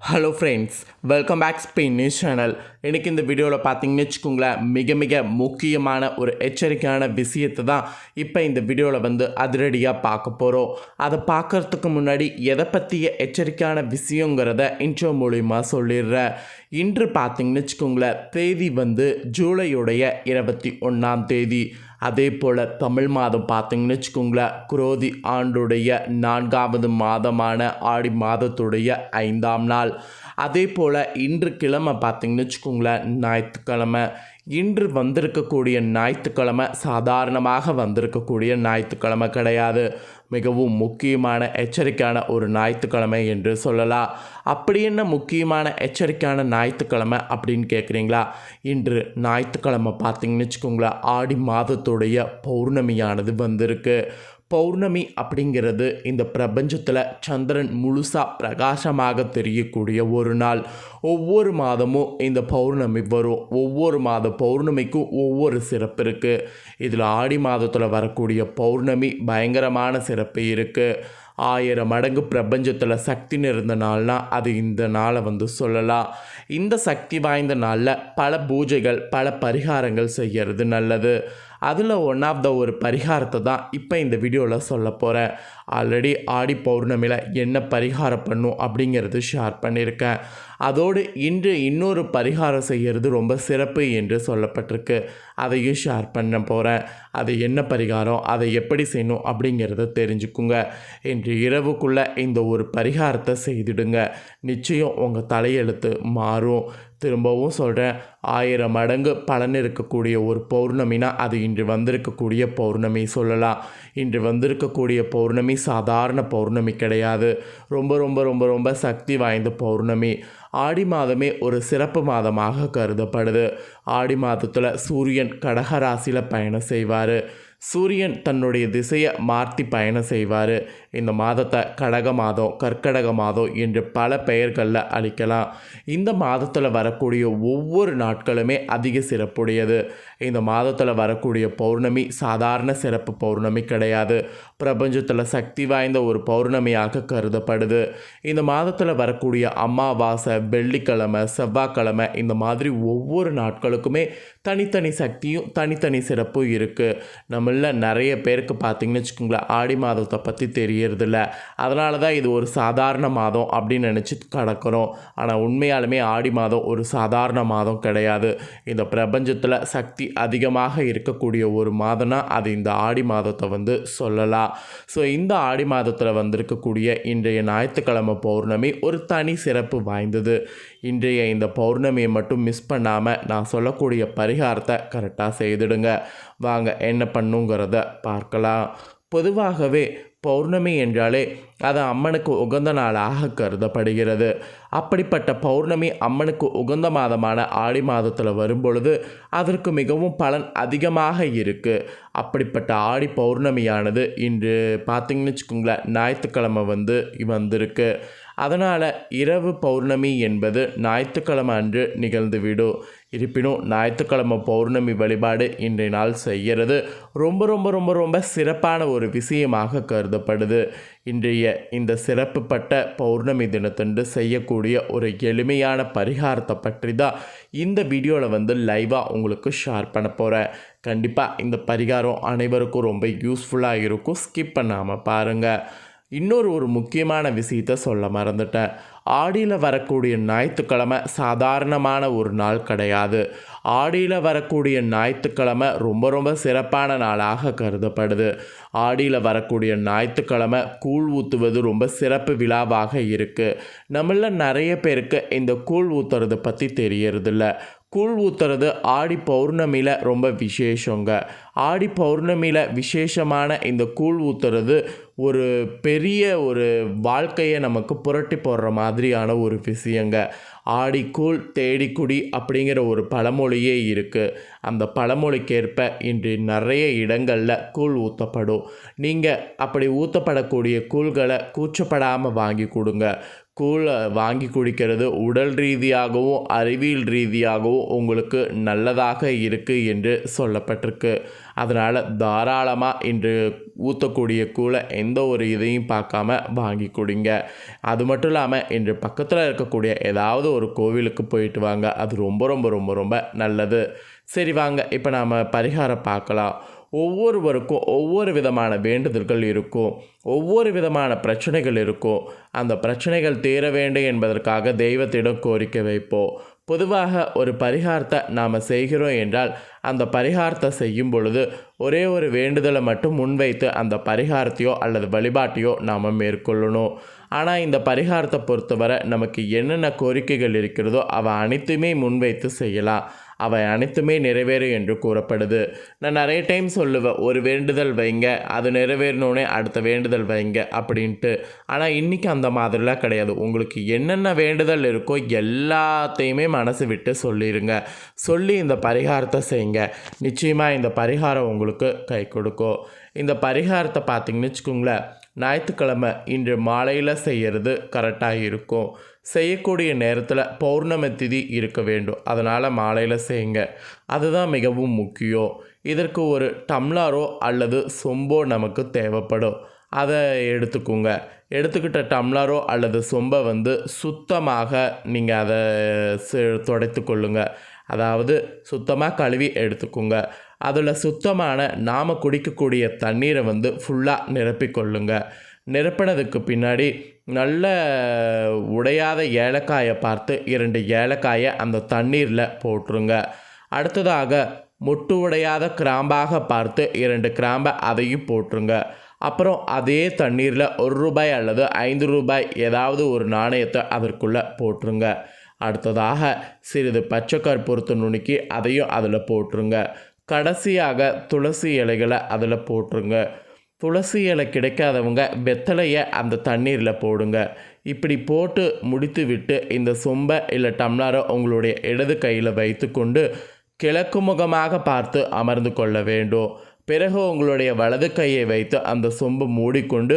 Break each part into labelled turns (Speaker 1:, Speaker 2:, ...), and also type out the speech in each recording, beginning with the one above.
Speaker 1: Hello friends welcome back Spain news channel இன்றைக்கி இந்த வீடியோவில் பார்த்தீங்கன்னு வச்சுக்கோங்களேன் மிக மிக முக்கியமான ஒரு எச்சரிக்கையான விஷயத்தை தான் இப்போ இந்த வீடியோவில் வந்து அதிரடியாக பார்க்க போகிறோம் அதை பார்க்கறதுக்கு முன்னாடி எதை பற்றிய எச்சரிக்கையான விஷயங்கிறத இன்ட்ரோ மூலிமா சொல்லிடுறேன். இன்று பார்த்தீங்கன்னு வச்சுக்கோங்களேன் தேதி வந்து ஜூலையுடைய இருபத்தி ஒன்றாம் தேதி. அதே போல் தமிழ் மாதம் பார்த்தீங்கன்னு வச்சுக்கோங்களேன் குரோதி ஆண்டுடைய நான்காவது மாதமான ஆடி மாதத்துடைய ஐந்தாம் நாள். அதே போல் இன்று கிழமை பார்த்தீங்கன்னு வச்சுக்கோங்களேன் ஞாயிற்றுக்கிழமை இன்று வந்திருக்கக்கூடிய ஞாயிற்றுக்கிழமை சாதாரணமாக வந்திருக்கக்கூடிய ஞாயிற்றுக்கிழமை கிடையாது. மிகவும் முக்கியமான எச்சரிக்கையான ஒரு ஞாயிற்றுக்கிழமை என்று சொல்லலாம். அப்படி என்ன முக்கியமான எச்சரிக்கையான ஞாயிற்றுக்கிழமை அப்படின்னு கேட்குறீங்களா? இன்று ஞாயிற்றுக்கிழமை பார்த்தீங்கன்னு வச்சுக்கோங்களேன் ஆடி மாதத்துடைய பௌர்ணமியானது வந்திருக்கு. பௌர்ணமி அப்படிங்கிறது இந்த பிரபஞ்சத்தில் சந்திரன் முழுசாக பிரகாசமாக தெரியக்கூடிய ஒரு நாள். ஒவ்வொரு மாதமும் இந்த பௌர்ணமி வரும். ஒவ்வொரு மாத பௌர்ணமிக்கும் ஒவ்வொரு சிறப்பு இருக்குது இதில் ஆடி மாதத்தில் வரக்கூடிய பௌர்ணமி பயங்கரமான சிறப்பு இருக்குது ஆயிரம் மடங்கு பிரபஞ்சத்தில் சக்தி நிறைந்த நாள்னால் அது இந்த நாளை வந்து சொல்லலாம். இந்த சக்தி வாய்ந்த நாளில் பல பூஜைகள் பல பரிகாரங்கள் செய்கிறது நல்லது. அதில் ஒன் ஆஃப் த ஒரு பரிகாரத்தை தான் இப்போ இந்த வீடியோவில் சொல்ல போகிறேன் ஆல்ரெடி ஆடி பௌர்ணமியில் என்ன பரிகாரம் பண்ணும் அப்படிங்கிறது ஷேர் பண்ணியிருக்கேன். அதோடு இன்று இன்னொரு பரிகாரம் செய்கிறது ரொம்ப சிறப்பு என்று சொல்லப்பட்டிருக்கு. அதையும் ஷேர் பண்ண போகிறேன் அது என்ன பரிகாரம் அதை எப்படி செய்யணும் அப்படிங்கிறத தெரிஞ்சுக்குங்க. இன்று இரவுக்குள்ளே இந்த ஒரு பரிகாரத்தை செய்திடுங்க. நிச்சயம் உங்கள் தலையெழுத்து மாறும். திரும்பவும் சொல்கிறேன் ஆயிரம் மடங்கு பலன் இருக்கக்கூடிய ஒரு பௌர்ணமினா அது இன்று வந்திருக்கக்கூடிய பௌர்ணமி சொல்லலாம். இன்று வந்திருக்கக்கூடிய பௌர்ணமி சாதாரண பௌர்ணமி கிடையாது. ரொம்ப ரொம்ப ரொம்ப ரொம்ப சக்தி வாய்ந்த பௌர்ணமி. ஆடி மாதமே ஒரு சிறப்பு மாதமாக கருதப்படுது. ஆடி மாதத்தில் சூரியன் கடகராசியில் பயணம் செய்வார். சூரியன் தன்னுடைய திசையை மாற்றி பயணம் செய்வார். இந்த மாதத்தை கடக மாதம் கற்கடக மாதம் என்று பல பெயர்களில் அளிக்கலாம் இந்த மாதத்தில் வரக்கூடிய ஒவ்வொரு நாட்களுமே அதிக சிறப்புடையது. இந்த மாதத்தில் வரக்கூடிய பௌர்ணமி சாதாரண சிறப்பு பௌர்ணமி கிடையாது. பிரபஞ்சத்தில் சக்தி வாய்ந்த ஒரு பௌர்ணமியாக கருதப்படுது. இந்த மாதத்தில் வரக்கூடிய அமாவாசை வெள்ளிக்கிழமை செவ்வாய்க்கிழமை இந்த மாதிரி ஒவ்வொரு நாட்களுக்குமே தனித்தனி சக்தியும் தனித்தனி சிறப்பும் இருக்குது தமிழில் நிறைய பேருக்கு பார்த்திங்கன்னு வச்சுக்கோங்களேன் ஆடி மாதத்தை பற்றி தெரியறதில்ல. அதனால தான் இது ஒரு சாதாரண மாதம் அப்படின்னு நினச்சி கடக்கிறோம். ஆனால் உண்மையாலுமே ஆடி மாதம் ஒரு சாதாரண மாதம் கிடையாது. இந்த பிரபஞ்சத்தில் சக்தி அதிகமாக இருக்கக்கூடிய ஒரு மாதம்னா அது இந்த ஆடி மாதத்தை வந்து சொல்லலாம். ஸோ இந்த ஆடி மாதத்தில் வந்திருக்கக்கூடிய இன்றைய ஞாயிற்றுக்கிழமை பௌர்ணமி ஒரு தனி சிறப்பு வாய்ந்தது. இன்றைய இந்த பௌர்ணமியை மட்டும் மிஸ் பண்ணாமல் நான் சொல்லக்கூடிய பரிகாரத்தை கரெக்டாக செய்துடுங்க. வாங்க என்ன பண்ணுங்கிறத பார்க்கலாம். பொதுவாகவே பௌர்ணமி என்றாலே அது அம்மனுக்கு உகந்த நாளாக கருதப்படுகிறது. அப்படிப்பட்ட பௌர்ணமி அம்மனுக்கு உகந்த மாதமான ஆடி மாதத்தில் வரும்பொழுது அதற்கு மிகவும் பலன் அதிகமாக இருக்குது அப்படிப்பட்ட ஆடி பௌர்ணமியானது இன்று பார்த்திங்கன்னு வச்சுக்கோங்களேன் ஞாயிற்றுக்கிழமை வந்து வந்திருக்கு. அதனால் இரவு பௌர்ணமி என்பது ஞாயிற்றுக்கிழமை அன்று நிகழ்ந்துவிடும் இருப்பினும் ஞாயிற்றுக்கிழமை பௌர்ணமி வழிபாடு இன்றைய நாள் செய்கிறது. ரொம்ப ரொம்ப ரொம்ப ரொம்ப சிறப்பான ஒரு விஷயமாக கருதப்படுது. இன்றைய இந்த சிறப்புப்பட்ட பௌர்ணமி தினத்தன்று செய்யக்கூடிய ஒரு எளிமையான பரிகாரத்தை பற்றி தான் இந்த வீடியோவில் வந்து லைவாக உங்களுக்கு ஷேர் பண்ண போகிறேன் கண்டிப்பாக இந்த பரிகாரம் அனைவருக்கும் ரொம்ப யூஸ்ஃபுல்லாக இருக்கும். ஸ்கிப் பண்ணாமல் பாருங்கள் இன்னொரு ஒரு முக்கியமான விஷயத்த சொல்ல மறந்துட்டேன். ஆடியில் வரக்கூடிய ஞாயிற்றுக்கிழமை சாதாரணமான ஒரு நாள் கிடையாது. ஆடியில் வரக்கூடிய ஞாயிற்றுக்கிழமை ரொம்ப ரொம்ப சிறப்பான நாளாக கருதப்படுது. ஆடியில் வரக்கூடிய ஞாயிற்றுக்கிழமை கூழ் ஊற்றுவது ரொம்ப சிறப்பு விழாவாக இருக்குது நம்மள நிறைய பேருக்கு இந்த கூழ் ஊற்றுறது பற்றி தெரியறதில்ல. கூழ் ஊற்றுறது ஆடி பௌர்ணமியில் ரொம்ப விசேஷங்க. ஆடி பௌர்ணமியில் விசேஷமான இந்த கூழ் ஊற்றுறது ஒரு பெரிய ஒரு வாழ்க்கையை நமக்கு புரட்டி போடுற மாதிரியான ஒரு விஷயங்க. ஆடிக்கூழ் தேடிக்குடி அப்படிங்கிற ஒரு பழமொழியே இருக்குது அந்த பழமொழிக்கேற்ப இன்று நிறைய இடங்களில் கூழ் ஊற்றப்படும் நீங்கள் அப்படி ஊற்றப்படக்கூடிய கூழ்களை கூச்சப்படாமல் வாங்கி கொடுங்க. கூழை வாங்கி குடிக்கிறது உடல் ரீதியாகவும் அறிவியல் ரீதியாகவும் உங்களுக்கு நல்லதாக இருக்குது என்று சொல்லப்பட்டிருக்கு. அதனால் தாராளமாக இன்று ஊற்றக்கூடிய கூழை எந்த ஒரு இதையும் பார்க்காம வாங்கி குடிங்க. அது மட்டும் இல்லாமல் இன்று பக்கத்தில் இருக்கக்கூடிய ஏதாவது ஒரு கோவிலுக்கு போயிட்டு வாங்க. அது ரொம்ப ரொம்ப ரொம்ப ரொம்ப நல்லது. சரி வாங்க. இப்போ நாம் பரிகாரம் பார்க்கலாம். ஒவ்வொருவருக்கும் ஒவ்வொரு விதமான வேண்டுதல்கள் இருக்கும். ஒவ்வொரு விதமான பிரச்சனைகள் இருக்கும். அந்த பிரச்சனைகள் தீர வேண்டும் என்பதற்காக தெய்வத்திடம் கோரிக்கை வைப்போம். பொதுவாக ஒரு பரிகாரத்தை நாம் செய்கிறோம் என்றால் அந்த பரிகாரத்தை செய்யும் பொழுது ஒரே ஒரு வேண்டுதலை மட்டும் முன்வைத்து அந்த பரிகாரத்தையோ அல்லது வழிபாட்டையோ நாம் மேற்கொள்ளணும். ஆனால் இந்த பரிகாரத்தை பொறுத்தவரை நமக்கு என்னென்ன கோரிக்கைகள் இருக்கிறதோ அவை அனைத்துமே முன்வைத்து செய்யலாம். அவை அனைத்துமே நிறைவேறும் என்று கூறப்படுது. நான் நிறைய டைம் சொல்லுவேன் ஒரு வேண்டுதல் வைங்க அது நிறைவேறணுன்னே அடுத்த வேண்டுதல் வைங்க அப்படின்ட்டு. ஆனால் இன்றைக்கி அந்த மாதிரிலாம் கிடையாது. உங்களுக்கு என்னென்ன வேண்டுதல் இருக்கோ எல்லாத்தையுமே மனசு விட்டு சொல்லிடுங்க சொல்லி இந்த பரிகாரத்தை செய்யுங்க நிச்சயமாக இந்த பரிகாரம் உங்களுக்கு கை கொடுக்கும். இந்த பரிகாரத்தை பார்த்தீங்கன்னு வச்சுக்கோங்களேன் ஞாயிற்றுக்கிழமை இன்று மாலையில் செய்கிறது கரெக்டாக இருக்கும் செய்யக்கூடிய நேரத்தில் பௌர்ணமி திதி இருக்க வேண்டும். அதனால் மாலையில் செய்யுங்க. அதுதான் மிகவும் முக்கியம். இதற்கு ஒரு டம்ளாரோ அல்லது சொம்போ நமக்கு தேவைப்படும். அதை எடுத்துக்கோங்க. எடுத்துக்கிட்ட டம்ளரோ அல்லது சொம்பை வந்து சுத்தமாக நீங்கள் அதை செ- கொள்ளுங்கள் அதாவது சுத்தமாக கழுவி எடுத்துக்கோங்க. அதில் சுத்தமான நாம் குடிக்கக்கூடிய தண்ணீரை வந்து ஃபுல்லாக நிரப்பிக்கொள்ளுங்க. நிரப்பினதுக்கு பின்னாடி நல்ல உடையாத ஏலக்காயை பார்த்து இரண்டு ஏலக்காயை அந்த தண்ணீரில் போட்டுருங்க. அடுத்ததாக முட்டு உடையாத கிராம்பாக பார்த்து இரண்டு கிராம்பை அதையும் போட்டுருங்க. அப்புறம் அதே தண்ணீரில் ஒரு ரூபாய் அல்லது ஐந்து ரூபாய் ஏதாவது ஒரு நாணயத்தை அதற்குள்ளே போட்டுருங்க. அடுத்ததாக சிறிது பச்சை கற்பூரத்தை நுணுக்கி அதையும் அதில் போட்டுருங்க. கடைசியாக துளசி இலைகளை அதில் போட்டுருங்க. துளசி இலை கிடைக்காதவங்க வெத்தலையை அந்த தண்ணீரில் போடுங்க. இப்படி போட்டு முடித்து விட்டு இந்த சொம்பை இல்லை டம்ளாரை உங்களுடைய இடது கையில் வைத்துக்கொண்டு கிழக்கு முகமாக பார்த்து அமர்ந்து கொள்ள வேண்டும். பிறகு உங்களுடைய வலது கையை வைத்து அந்த சொம்பு மூடிக்கொண்டு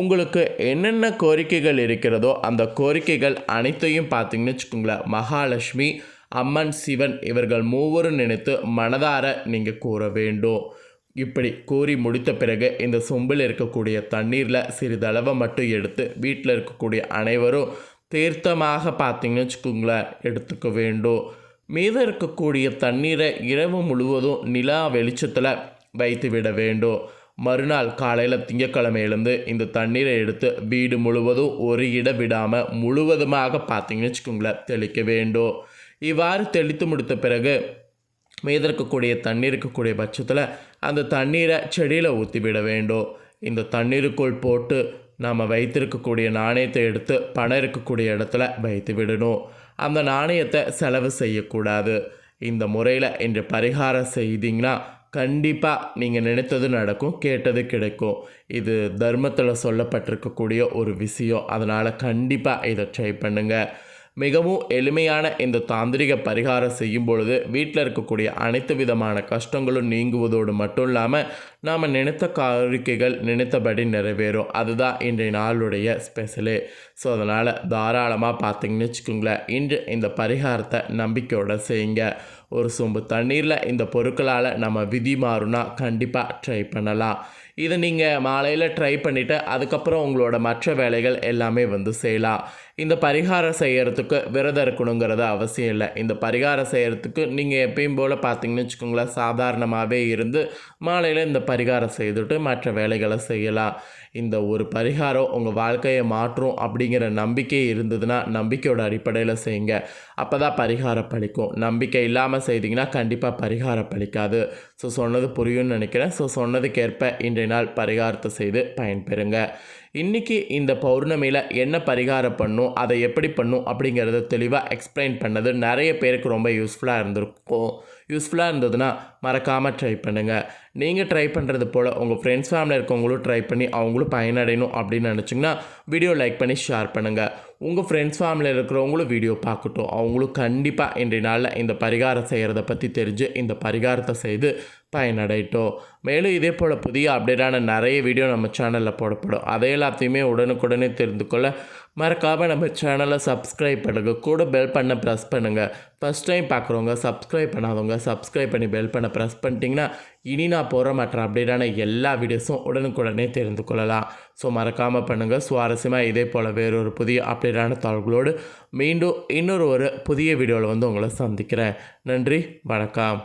Speaker 1: உங்களுக்கு என்னென்ன கோரிக்கைகள் இருக்கிறதோ அந்த கோரிக்கைகள் அனைத்தையும் பார்த்தீங்கன்னு வச்சுக்கோங்களேன். மகாலட்சுமி அம்மன் சிவன் இவர்கள் மூவரும் நினைத்து மனதார நீங்கள் கூற வேண்டும். இப்படி கூறி முடித்த பிறகு இந்த சொம்பில் இருக்கக்கூடிய தண்ணீரில் சிறிதளவை மட்டும் எடுத்து வீட்டில் இருக்கக்கூடிய அனைவரும் தீர்த்தமாக பார்த்தீங்கன்னு வச்சுக்கோங்களேன் எடுத்துக்க வேண்டும். மீதம் இருக்கக்கூடிய தண்ணீரை இரவு முழுவதும் நிலா வெளிச்சத்தில் வைத்து விட வேண்டும். மறுநாள் காலையில் திங்கக்கிழமை எழுந்து இந்த தண்ணீரை எடுத்து வீடு முழுவதும் ஒரு இடம் விடாமல் முழுவதுமாக பார்த்தீங்கன்னு வச்சுக்கோங்களேன் தெளிக்க வேண்டும். இவ்வாறு தெளித்து முடித்த பிறகு மீத தண்ணீர் இருக்கக்கூடிய பட்சத்தில் அந்த தண்ணீரை செடியில் ஊற்றி விட வேண்டும். இந்த தண்ணீருக்குள் போட்டு நாம் வைத்திருக்கக்கூடிய நாணயத்தை எடுத்து பணம் இருக்கக்கூடிய இடத்துல வைத்து விடணும். அந்த நாணயத்தை செலவு செய்யக்கூடாது. இந்த முறையில் இன்று பரிகாரம் செய்தீங்கன்னா கண்டிப்பாக நீங்கள் நினைத்தது நடக்கும் கேட்டது கிடைக்கும். இது தர்மத்தில் சொல்லப்பட்டிருக்கக்கூடிய ஒரு விஷயம். அதனால் கண்டிப்பாக இதை ட்ரை பண்ணுங்கள் மிகவும் எளிமையான இந்த தாந்திரிக பரிகாரம் செய்யும் பொழுது வீட்டில் இருக்கக்கூடிய அனைத்து விதமான கஷ்டங்களும் நீங்குவதோடு மட்டும் இல்லாமல் நாம் நினைத்த காரிக்கைகள் நினைத்தபடி நிறைவேறும். அதுதான் இன்றைய நாளுடைய ஸ்பெஷலு. ஸோ அதனால் தாராளமாக பார்த்தீங்கன்னு வச்சுக்கோங்களேன். இன்று இந்த பரிகாரத்தை நம்பிக்கையோட செய்யுங்க. ஒரு சொம்பு தண்ணீரில் இந்த பொருட்களால் நம்ம விதி மாறும்னா கண்டிப்பாக ட்ரை பண்ணலாம். இதை நீங்கள் மாலையில் ட்ரை பண்ணிவிட்டு அதுக்கப்புறம் உங்களோட மற்ற வேலைகள் எல்லாமே வந்து செய்யலாம். இந்த பரிகாரம் செய்கிறதுக்கு விரதம் இருக்கணுங்கிறது அவசியம் இல்லை. இந்த பரிகாரம் செய்கிறதுக்கு நீங்கள் எப்பயும் போல் பார்த்தீங்கன்னு வச்சுக்கோங்களேன் சாதாரணமாகவே இருந்து மாலையில் இந்த பரிகாரம் செய்துட்டு மற்ற வேலைகளை செய்யலாம். இந்த ஒரு பரிகாரம் உங்கள் வாழ்க்கையை மாற்றும் அப்படிங்கிற நம்பிக்கை இருந்ததுன்னா நம்பிக்கையோட அடிப்படையில் செய்யுங்க. அப்போ தான் பரிகாரம் பழிக்கும். நம்பிக்கை இல்லாமல் செய்தீங்கன்னா கண்டிப்பாக பரிகாரம் பலிக்காது ஸோ சொன்னது புரியும்னு நினைக்கிறேன். ஸோ சொன்னதுக்கேற்ப இன்றைய நாள் பரிகாரத்தை செய்து பயன்பெறுங்க. இன்றைக்கி இந்த பௌர்ணமியில் என்ன பரிகாரம் பண்ணும் அதை எப்படி பண்ணும் அப்படிங்கிறத தெளிவாக எக்ஸ்பிளைன் பண்ணது நிறைய பேருக்கு ரொம்ப யூஸ்ஃபுல்லாக இருந்திருக்கும். யூஸ்ஃபுல்லாக இருந்ததுன்னா மறக்காமல் ட்ரை பண்ணுங்கள் நீங்கள் ட்ரை பண்ணுறது போல் உங்கள் ஃப்ரெண்ட்ஸ் ஃபேமிலியில் இருக்கவங்களும் ட்ரை பண்ணி அவங்களும் பயனடையணும் அப்படின்னு நினச்சிங்கன்னா வீடியோ லைக் பண்ணி ஷேர் பண்ணுங்கள் உங்கள் ஃப்ரெண்ட்ஸ் ஃபேமிலியில் இருக்கிறவங்களும் வீடியோ பார்க்கட்டும். அவங்களும் கண்டிப்பாக இன்றைய நாளில் இந்த பரிகாரம் செய்கிறத பற்றி தெரிஞ்சு இந்த பரிகாரத்தை செய்து பயனடையட்டும். மேலும் இதே போல் புதிய அப்டேட்டான நிறைய வீடியோ நம்ம சேனலில் போடப்படும். அதை எல்லாத்தையுமே உடனுக்குடனே தெரிந்து கொள்ள மறக்காமல் நம்ம சேனலை சப்ஸ்கிரைப் பண்ணுங்கள் கூட பெல் பண்ண ப்ரெஸ் பண்ணுங்கள் ஃபஸ்ட் டைம் பார்க்குறவங்க சப்ஸ்கிரைப் பண்ணாதவங்க சப்ஸ்கிரைப் பண்ணி பெல் பண்ண ப்ரெஸ் பண்ணிட்டீங்கன்னா இனி நான் போகிற மற்ற அப்டேட்டான எல்லா வீடியோஸும் உடனுக்குடனே தெரிந்து கொள்ளலாம். ஸோ மறக்காமல் பண்ணுங்கள் சுவாரஸ்யமாக இதே போல் வேறொரு புதிய அப்டேட்டான தாள்களோடு மீண்டும் இன்னொரு ஒரு புதிய வீடியோவில் வந்து உங்களை சந்திக்கிறேன். நன்றி வணக்கம்.